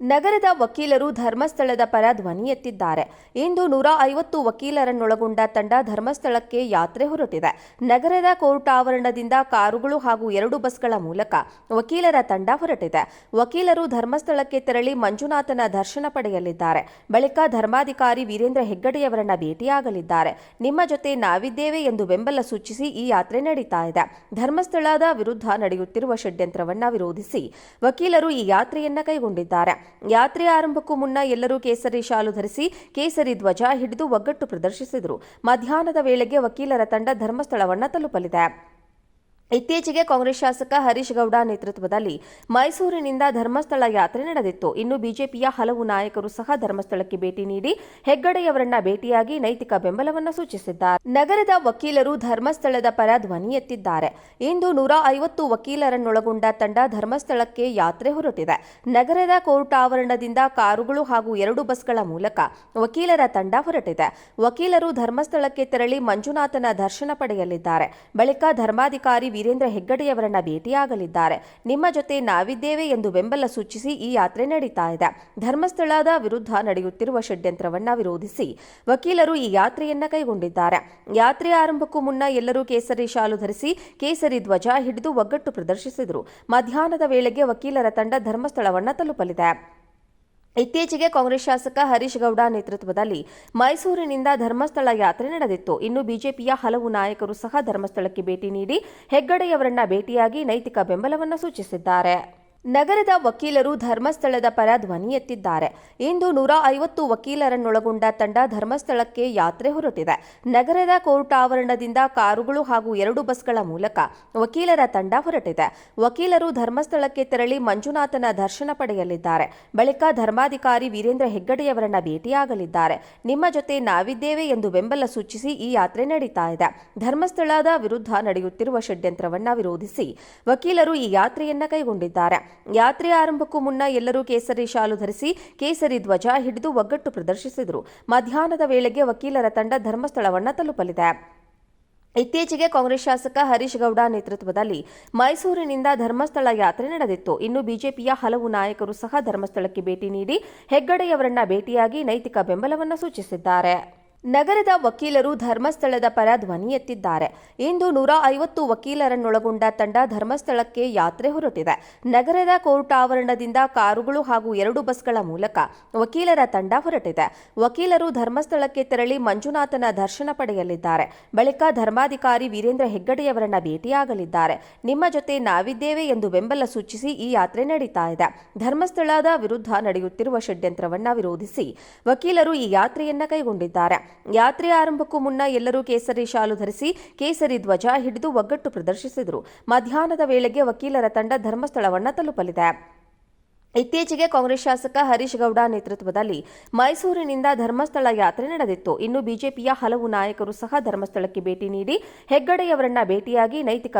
ನಗರದ ವಕೀಲರು ಧರ್ಮಸ್ಥಳದ ಪರ ಧ್ವನಿ ಎತ್ತಿದ್ದಾರೆ. ಇಂದು ನೂರ ಐವತ್ತು ವಕೀಲರನ್ನೊಳಗೊಂಡ ತಂಡ ಧರ್ಮಸ್ಥಳಕ್ಕೆ ಯಾತ್ರೆ ಹೊರಟಿದೆ. ನಗರದ ಕೋರ್ಟ್ ಆವರಣದಿಂದ ಕಾರುಗಳು ಹಾಗೂ ಎರಡು ಬಸ್ಗಳ ಮೂಲಕ ವಕೀಲರ ತಂಡ ಹೊರಟಿದೆ. ವಕೀಲರು ಧರ್ಮಸ್ಥಳಕ್ಕೆ ತೆರಳಿ ಮಂಜುನಾಥನ ದರ್ಶನ ಪಡೆಯಲಿದ್ದಾರೆ. ಬಳಿಕ ಧರ್ಮಾಧಿಕಾರಿ ವೀರೇಂದ್ರ ಹೆಗ್ಗಡೆಯವರನ್ನ ಭೇಟಿಯಾಗಲಿದ್ದಾರೆ. ನಿಮ್ಮ ಜೊತೆ ನಾವಿದ್ದೇವೆ ಎಂದು ಬೆಂಬಲ ಸೂಚಿಸಿ ಈ ಯಾತ್ರೆ ನಡೀತಾ ಇದೆ. ಧರ್ಮಸ್ಥಳದ ವಿರುದ್ಧ ನಡೆಯುತ್ತಿರುವ ಷಡ್ಯಂತ್ರವನ್ನ ವಿರೋಧಿಸಿ ವಕೀಲರು ಈ ಯಾತ್ರೆಯನ್ನ ಕೈಗೊಂಡಿದ್ದಾರೆ. ಯಾತ್ರೆ ಆರಂಭಕ್ಕೂ ಮುನ್ನ ಎಲ್ಲರೂ ಕೇಸರಿ ಶಾಲು ಧರಿಸಿ ಕೇಸರಿ ಧ್ವಜ ಹಿಡಿದು ಒಗ್ಗಟ್ಟು ಪ್ರದರ್ಶಿಸಿದರು. ಮಧ್ಯಾಹ್ನದ ವೇಳೆಗೆ ವಕೀಲರ ತಂಡ ಧರ್ಮಸ್ಥಳವನ್ನು ತಲುಪಲಿದೆ. ಇತ್ತೀಚೆಗೆ ಕಾಂಗ್ರೆಸ್ ಶಾಸಕ ಹರೀಶ್ ಗೌಡ ನೇತೃತ್ವದಲ್ಲಿ ಮೈಸೂರಿನಿಂದ ಧರ್ಮಸ್ಥಳ ಯಾತ್ರೆ ನಡೆದಿತ್ತು. ಇನ್ನು ಬಿಜೆಪಿಯ ಹಲವು ನಾಯಕರು ಸಹ ಧರ್ಮಸ್ಥಳಕ್ಕೆ ಭೇಟಿ ನೀಡಿ ಹೆಗ್ಗಡೆಯವರನ್ನ ಭೇಟಿಯಾಗಿ ನೈತಿಕ ಬೆಂಬಲವನ್ನು ಸೂಚಿಸಿದ್ದಾರೆ. ನಗರದ ವಕೀಲರು ಧರ್ಮಸ್ಥಳದ ಪರ ಧ್ವನಿ ಎತ್ತಿದ್ದಾರೆ. ಇಂದು ನೂರ ಐವತ್ತು ವಕೀಲರನ್ನೊಳಗೊಂಡ ತಂಡ ಧರ್ಮಸ್ಥಳಕ್ಕೆ ಯಾತ್ರೆ ಹೊರಟಿದೆ. ನಗರದ ಕೋರ್ಟ್ ಆವರಣದಿಂದ ಕಾರುಗಳು ಹಾಗೂ ಎರಡು ಬಸ್ಗಳ ಮೂಲಕ ವಕೀಲರ ತಂಡ ಹೊರಟಿದೆ. ವಕೀಲರು ಧರ್ಮಸ್ಥಳಕ್ಕೆ ತೆರಳಿ ಮಂಜುನಾಥನ ದರ್ಶನ ಪಡೆಯಲಿದ್ದಾರೆ. ಬಳಿಕ ಧರ್ಮಾಧಿಕಾರಿ ವೀರೇಂದ್ರ ಹೆಗ್ಗಡೆಯವರನ್ನ ಭೇಟಿಯಾಗಲಿದ್ದಾರೆ. ನಿಮ್ಮ ಜೊತೆ ನಾವಿದ್ದೇವೆ ಎಂದು ಬೆಂಬಲ ಸೂಚಿಸಿ ಈ ಯಾತ್ರೆ ನಡೀತಾ ಇದೆ. ಧರ್ಮಸ್ಥಳದ ವಿರುದ್ಧ ನಡೆಯುತ್ತಿರುವ ಷಡ್ಯಂತ್ರವನ್ನ ವಿರೋಧಿಸಿ ವಕೀಲರು ಈ ಯಾತ್ರೆಯನ್ನ ಕೈಗೊಂಡಿದ್ದಾರೆ. ಯಾತ್ರೆ ಆರಂಭಕ್ಕೂ ಮುನ್ನ ಎಲ್ಲರೂ ಕೇಸರಿ ಶಾಲು ಧರಿಸಿ ಕೇಸರಿ ಧ್ವಜ ಹಿಡಿದು ಒಗ್ಗಟ್ಟು ಪ್ರದರ್ಶಿಸಿದರು. ಮಧ್ಯಾಹ್ನದ ವೇಳೆಗೆ ವಕೀಲರ ತಂಡ ಧರ್ಮಸ್ಥಳವನ್ನ ತಲುಪಲಿದೆ. ಇತ್ತೀಚೆಗೆ ಕಾಂಗ್ರೆಸ್ ಶಾಸಕ ಹರೀಶ್ ಗೌಡ ನೇತೃತ್ವದಲ್ಲಿ ಮೈಸೂರಿನಿಂದ ಧರ್ಮಸ್ಥಳ ಯಾತ್ರೆ ನಡೆದಿತ್ತು. ಇನ್ನು ಬಿಜೆಪಿಯ ಹಲವು ನಾಯಕರು ಸಹ ಧರ್ಮಸ್ಥಳಕ್ಕೆ ಭೇಟಿ ನೀಡಿ ಹೆಗ್ಗಡೆಯವರನ್ನ ಭೇಟಿಯಾಗಿ ನೈತಿಕ ಬೆಂಬಲವನ್ನು ಸೂಚಿಸಿದ್ದಾರೆ. ನಗರದ ವಕೀಲರು ಧರ್ಮಸ್ಥಳದ ಪರ ಧ್ವನಿ ಎತ್ತಿದ್ದಾರೆ. ಇಂದು ನೂರ ಐವತ್ತು ವಕೀಲರನ್ನೊಳಗೊಂಡ ತಂಡ ಧರ್ಮಸ್ಥಳಕ್ಕೆ ಯಾತ್ರೆ ಹೊರಟಿದೆ. ನಗರದ ಕೋರ್ಟ್ ಆವರಣದಿಂದ ಕಾರುಗಳು ಹಾಗೂ ಎರಡು ಬಸ್ಗಳ ಮೂಲಕ ವಕೀಲರ ತಂಡ ಹೊರಟಿದೆ. ವಕೀಲರು ಧರ್ಮಸ್ಥಳಕ್ಕೆ ತೆರಳಿ ಮಂಜುನಾಥನ ದರ್ಶನ ಪಡೆಯಲಿದ್ದಾರೆ. ಬಳಿಕ ಧರ್ಮಾಧಿಕಾರಿ ವೀರೇಂದ್ರ ಹೆಗ್ಗಡೆಯವರನ್ನ ಭೇಟಿಯಾಗಲಿದ್ದಾರೆ. ನಿಮ್ಮ ಜೊತೆ ನಾವಿದ್ದೇವೆ ಎಂದು ಬೆಂಬಲ ಸೂಚಿಸಿ ಈ ಯಾತ್ರೆ ನಡೀತಾ ಇದೆ. ಧರ್ಮಸ್ಥಳದ ವಿರುದ್ಧ ನಡೆಯುತ್ತಿರುವ ಷಡ್ಯಂತ್ರವನ್ನ ವಿರೋಧಿಸಿ ವಕೀಲರು ಈ ಯಾತ್ರೆಯನ್ನ ಕೈಗೊಂಡಿದ್ದಾರೆ. ಯಾತ್ರೆ ಆರಂಭಕ್ಕೂ ಮುನ್ನ ಎಲ್ಲರೂ ಕೇಸರಿ ಶಾಲು ಧರಿಸಿ ಕೇಸರಿ ಧ್ವಜ ಹಿಡಿದು ಒಗ್ಗಟ್ಟು ಪ್ರದರ್ಶಿಸಿದರು. ಮಧ್ಯಾಹ್ನದ ವೇಳೆಗೆ ವಕೀಲರ ತಂಡ ಧರ್ಮಸ್ಥಳವನ್ನು ತಲುಪಲಿದೆ. ಇತ್ತೀಚೆಗೆ ಕಾಂಗ್ರೆಸ್ ಶಾಸಕ ಹರೀಶ್ ಗೌಡ ನೇತೃತ್ವದಲ್ಲಿ ಮೈಸೂರಿನಿಂದ ಧರ್ಮಸ್ಥಳ ಯಾತ್ರೆ ನಡೆದಿತ್ತು. ಇನ್ನು ಬಿಜೆಪಿಯ ಹಲವು ನಾಯಕರು ಸಹ ಧರ್ಮಸ್ಥಳಕ್ಕೆ ಭೇಟಿ ನೀಡಿ ಹೆಗ್ಗಡೆಯವರನ್ನ ಭೇಟಿಯಾಗಿ ನೈತಿಕ ಬೆಂಬಲವನ್ನು ಸೂಚಿಸಿದ್ದಾರೆ. ನಗರದ ವಕೀಲರು ಧರ್ಮಸ್ಥಳದ ಪರ ಧ್ವನಿ ಎತ್ತಿದ್ದಾರೆ. ಇಂದು ನೂರ ಐವತ್ತು ವಕೀಲರನ್ನೊಳಗೊಂಡ ತಂಡ ಧರ್ಮಸ್ಥಳಕ್ಕೆ ಯಾತ್ರೆ ಹೊರಟಿದೆ. ನಗರದ ಕೋರ್ಟ್ ಆವರಣದಿಂದ ಕಾರುಗಳು ಹಾಗೂ ಎರಡು ಬಸ್ಗಳ ಮೂಲಕ ವಕೀಲರ ತಂಡ ಹೊರಟಿದೆ. ವಕೀಲರು ಧರ್ಮಸ್ಥಳಕ್ಕೆ ತೆರಳಿ ಮಂಜುನಾಥನ ದರ್ಶನ ಪಡೆಯಲಿದ್ದಾರೆ. ಬಳಿಕ ಧರ್ಮಾಧಿಕಾರಿ ವೀರೇಂದ್ರ ಹೆಗ್ಗಡೆಯವರನ್ನ ಭೇಟಿಯಾಗಲಿದ್ದಾರೆ. ನಿಮ್ಮ ಜೊತೆ ನಾವಿದ್ದೇವೆ ಎಂದು ಬೆಂಬಲ ಸೂಚಿಸಿ ಈ ಯಾತ್ರೆ ನಡೀತಾ ಇದೆ. ಧರ್ಮಸ್ಥಳದ ವಿರುದ್ಧ ನಡೆಯುತ್ತಿರುವ ಷಡ್ಯಂತ್ರವನ್ನ ವಿರೋಧಿಸಿ ವಕೀಲರು ಈ ಯಾತ್ರೆಯನ್ನ ಕೈಗೊಂಡಿದ್ದಾರೆ. ಯಾತ್ರೆ ಆರಂಭಕ್ಕೂ ಮುನ್ನ ಎಲ್ಲರೂ ಕೇಸರಿ ಶಾಲು ಧರಿಸಿ ಕೇಸರಿ ಧ್ವಜ ಹಿಡಿದು ಒಗ್ಗಟ್ಟು ಪ್ರದರ್ಶಿಸಿದರು. ಮಧ್ಯಾಹ್ನದ ವೇಳೆಗೆ ವಕೀಲರ ತಂಡ ಧರ್ಮಸ್ಥಳವನ್ನು ತಲುಪಲಿದೆ. ಇತ್ತೀಚೆಗೆ ಕಾಂಗ್ರೆಸ್ ಶಾಸಕ ಹರೀಶ್ ಗೌಡ ನೇತೃತ್ವದಲ್ಲಿ ಮೈಸೂರಿನಿಂದ ಧರ್ಮಸ್ಥಳ ಯಾತ್ರೆ ನಡೆದಿತ್ತು. ಇನ್ನು ಬಿಜೆಪಿಯ ಹಲವು ನಾಯಕರು ಸಹ ಧರ್ಮಸ್ಥಳಕ್ಕೆ ಭೇಟಿ ನೀಡಿ ಹೆಗ್ಗಡೆಯವರನ್ನ ಭೇಟಿಯಾಗಿ ನೈತಿಕ